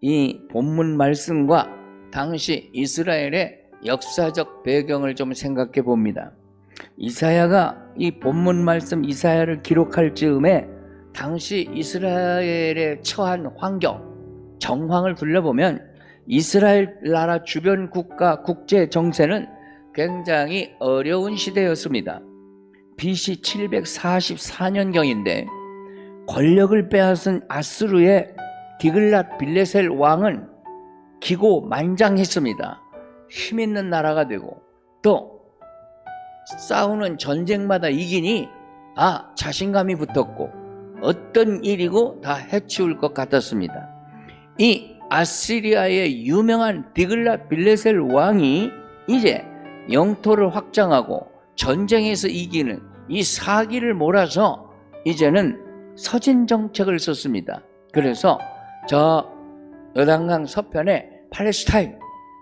이 본문 말씀과 당시 이스라엘의 역사적 배경을 좀 생각해 봅니다. 이사야가 이 본문 말씀 이사야를 기록할 즈음에 당시 이스라엘의 처한 환경, 정황을 둘러보면 이스라엘 나라 주변 국가 국제 정세는 굉장히 어려운 시대였습니다. BC 744년경인데 권력을 빼앗은 아스루의 디글랏 빌레셀 왕은 기고 만장했습니다. 힘 있는 나라가 되고 또 싸우는 전쟁마다 이기니 아 자신감이 붙었고 어떤 일이고 다 해치울 것 같았습니다. 이 아시리아의 유명한 디글랏 빌레셀 왕이 이제 영토를 확장하고 전쟁에서 이기는 이 사기를 몰아서 이제는 서진 정책을 썼습니다. 그래서 저 여단강 서편에 팔레스타인,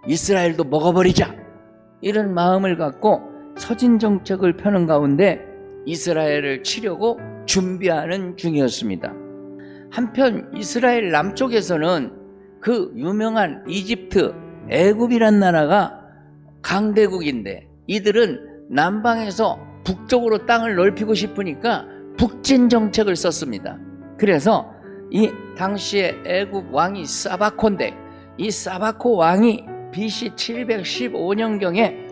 이스라엘도 먹어버리자 이런 마음을 갖고 서진 정책을 펴는 가운데 이스라엘을 치려고 준비하는 중이었습니다. 한편 이스라엘 남쪽에서는 그 유명한 이집트, 애굽이란 나라가 강대국인데 이들은 남방에서 북쪽으로 땅을 넓히고 싶으니까 북진 정책을 썼습니다. 그래서 이 당시에 애굽 왕이 사바코인데 이 사바코 왕이 BC 715년경에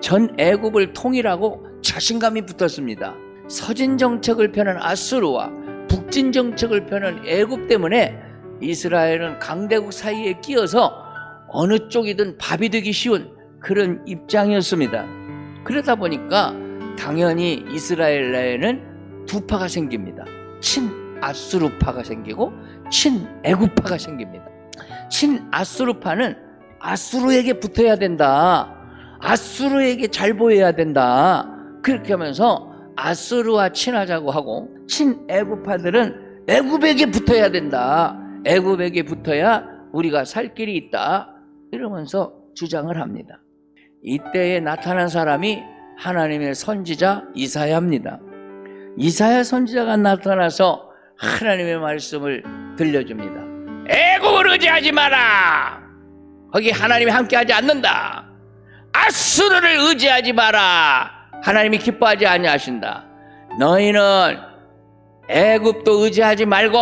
전 애굽을 통일하고 자신감이 붙었습니다. 서진 정책을 펴는 아수르와 북진 정책을 펴는 애굽 때문에 이스라엘은 강대국 사이에 끼어서 어느 쪽이든 밥이 되기 쉬운 그런 입장이었습니다. 그러다 보니까 당연히 이스라엘 내에는 두 파가 생깁니다. 친 아수르파가 생기고 친 애굽파가 생깁니다. 친 아수르파는 아수르에게 붙어야 된다. 아수르에게 잘 보여야 된다. 그렇게 하면서 아수르와 친하자고 하고 친 애굽파들은 애굽에게 붙어야 된다. 애굽에게 붙어야 우리가 살 길이 있다. 이러면서 주장을 합니다. 이때에 나타난 사람이 하나님의 선지자 이사야입니다. 이사야 선지자가 나타나서 하나님의 말씀을 들려줍니다. 애국을 의지하지 마라. 거기 하나님이 함께하지 않는다. 아수르를 의지하지 마라. 하나님이 기뻐하지 아니하신다. 너희는 애굽도 의지하지 말고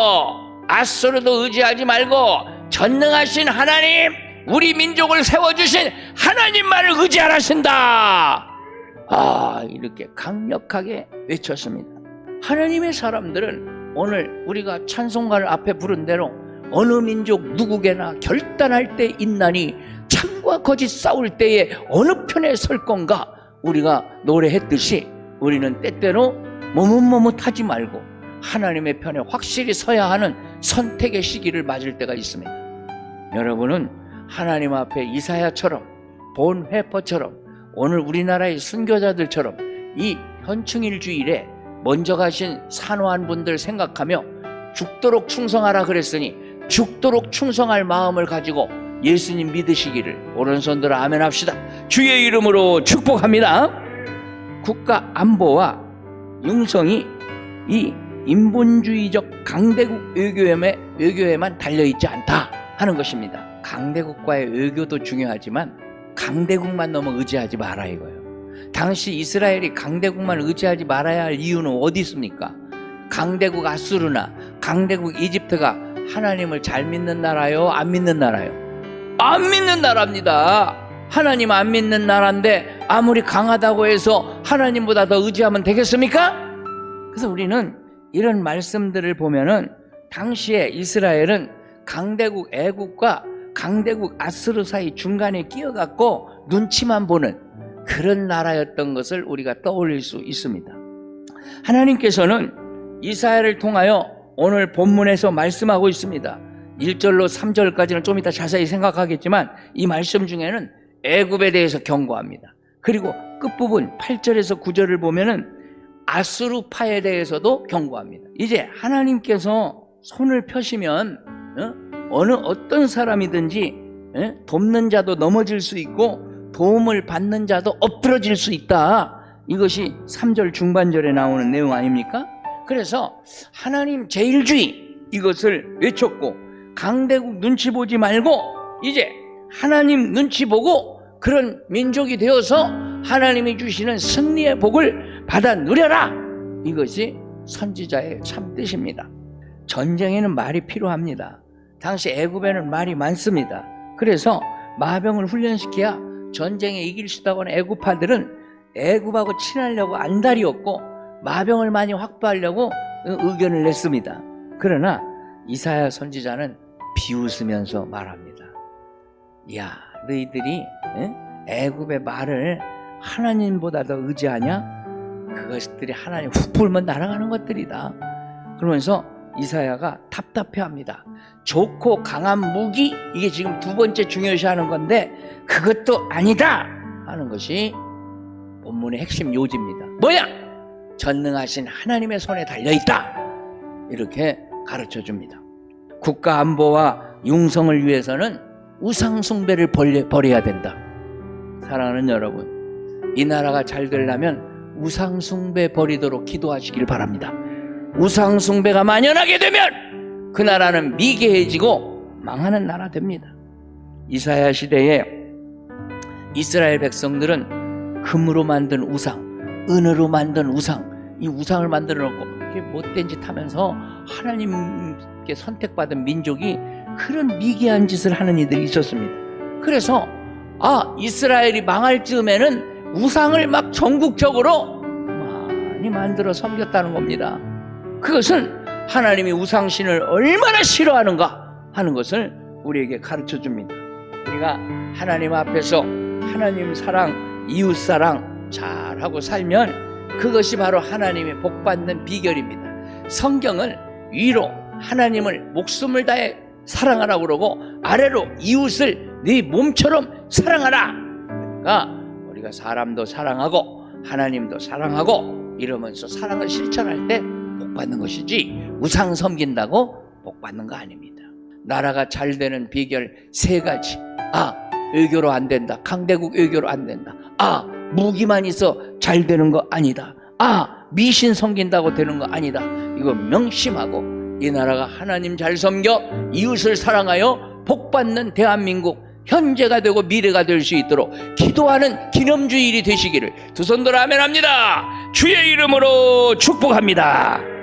아수르도 의지하지 말고 전능하신 하나님, 우리 민족을 세워주신 하나님만을 의지하라신다. 아, 이렇게 강력하게 외쳤습니다. 하나님의 사람들은 오늘 우리가 찬송가를 앞에 부른 대로 어느 민족 누구게나 결단할 때 있나니 참과 거짓 싸울 때에 어느 편에 설 건가 우리가 노래했듯이 우리는 때때로 머뭇머뭇하지 말고 하나님의 편에 확실히 서야 하는 선택의 시기를 맞을 때가 있습니다. 여러분은 하나님 앞에 이사야처럼 본 회퍼처럼 오늘 우리나라의 순교자들처럼 이 현충일 주일에 먼저 가신 산호한 분들 생각하며 죽도록 충성하라 그랬으니 죽도록 충성할 마음을 가지고 예수님 믿으시기를 오른손 들어 아멘 합시다. 주의 이름으로 축복합니다. 국가 안보와 융성이 이 인본주의적 강대국 외교에, 외교에만 달려있지 않다 하는 것입니다. 강대국과의 외교도 중요하지만 강대국만 너무 의지하지 마라 이거예요. 당시 이스라엘이 강대국만 의지하지 말아야 할 이유는 어디 있습니까? 강대국 아수르나 강대국 이집트가 하나님을 잘 믿는 나라요? 안 믿는 나라요? 안 믿는 나라입니다. 하나님 안 믿는 나라인데 아무리 강하다고 해서 하나님보다 더 의지하면 되겠습니까? 그래서 우리는 이런 말씀들을 보면은 당시에 이스라엘은 강대국 애국과 강대국 아스르 사이 중간에 끼어갖고 눈치만 보는 그런 나라였던 것을 우리가 떠올릴 수 있습니다. 하나님께서는 이사야를 통하여 오늘 본문에서 말씀하고 있습니다. 1절로 3절까지는 좀 이따 자세히 생각하겠지만 이 말씀 중에는 애굽에 대해서 경고합니다. 그리고 끝부분 8절에서 9절을 보면은 아스루파에 대해서도 경고합니다. 이제 하나님께서 손을 펴시면 어? 느 어떤 사람이든지 에? 돕는 자도 넘어질 수 있고 도움을 받는 자도 엎드러질 수 있다. 이것이 3절 중반절에 나오는 내용 아닙니까? 그래서 하나님 제일주의 이것을 외쳤고 강대국 눈치 보지 말고 이제 하나님 눈치 보고 그런 민족이 되어서 하나님이 주시는 승리의 복을 받아 누려라. 이것이 선지자의 참 뜻입니다. 전쟁에는 말이 필요합니다. 당시 애굽에는 말이 많습니다. 그래서 마병을 훈련시켜야 전쟁에 이길 수 있다고 하는 애굽파들은 애굽하고 친하려고 안달이었고 마병을 많이 확보하려고 의견을 냈습니다. 그러나 이사야 선지자는 비웃으면서 말합니다. 야, 너희들이 응? 애굽의 말을 하나님보다 더 의지하냐? 그것들이 하나님 훅 불면 날아가는 것들이다. 그러면서 이사야가 답답해합니다. 좋고 강한 무기 이게 지금 두 번째 중요시하는 건데 그것도 아니다 하는 것이 본문의 핵심 요지입니다. 뭐야? 전능하신 하나님의 손에 달려 있다. 이렇게 가르쳐 줍니다. 국가 안보와 융성을 위해서는 우상 숭배를 버려야 된다. 사랑하는 여러분, 이 나라가 잘 되려면 우상 숭배 버리도록 기도하시길 바랍니다. 우상 숭배가 만연하게 되면 그 나라는 미개해지고 망하는 나라 됩니다. 이사야 시대에 이스라엘 백성들은 금으로 만든 우상, 은으로 만든 우상, 이 우상을 만들어 놓고 이게 못된 짓 하면서 하나님께 선택받은 민족이 그런 미개한 짓을 하는 이들이 있었습니다. 그래서 아 이스라엘이 망할 즈음에는 우상을 막 전국적으로 많이 만들어 섬겼다는 겁니다. 그것은 하나님이 우상신을 얼마나 싫어하는가 하는 것을 우리에게 가르쳐 줍니다. 우리가 하나님 앞에서 하나님 사랑, 이웃 사랑 잘하고 살면 그것이 바로 하나님의 복 받는 비결입니다. 성경은 위로 하나님을 목숨을 다해 사랑하라고 그러고 아래로 이웃을 네 몸처럼 사랑하라. 그러니까 우리가 사람도 사랑하고 하나님도 사랑하고 이러면서 사랑을 실천할 때 복 받는 것이지 우상 섬긴다고 복 받는 거 아닙니다. 나라가 잘 되는 비결 세 가지. 아, 외교로 안 된다. 강대국 외교로 안 된다. 아, 무기만 있어 잘 되는 거 아니다. 아, 미신 섬긴다고 되는 거 아니다. 이거 명심하고 이 나라가 하나님 잘 섬겨 이웃을 사랑하여 복 받는 대한민국 현재가 되고 미래가 될 수 있도록 기도하는 기념주일이 되시기를 두 손 들어 아멘합니다. 주의 이름으로 축복합니다.